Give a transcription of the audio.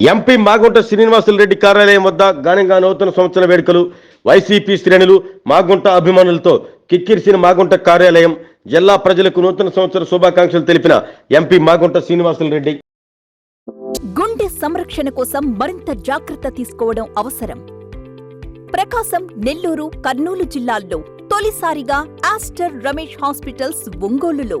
MP Magunta Srinivasulu Reddy కార్యాలయం వద్ద ఘనంగా నూతన సంవత్సర వేడుకలు వైసీపీ శ్రేణులు మాగుంట అభిమానులతో కిక్కిరిసిన మాగుంట కార్యాలయం జిల్లా ప్రజలకు నూతన సంవత్సర శుభాకాంక్షలు తెలిపిన ఎంపీ మాగుంట శ్రీనివాసులు రెడ్డి. గుండె సంరక్షణ కోసం మరింత జాగ్రత్త తీసుకోవడం అవసరం. ప్రకాశం నెల్లూరు కర్నూలు జిల్లాల్లో తొలిసారిగా ఆస్టర్ రమేష్ హాస్పిటల్స్ ఒంగోలులో.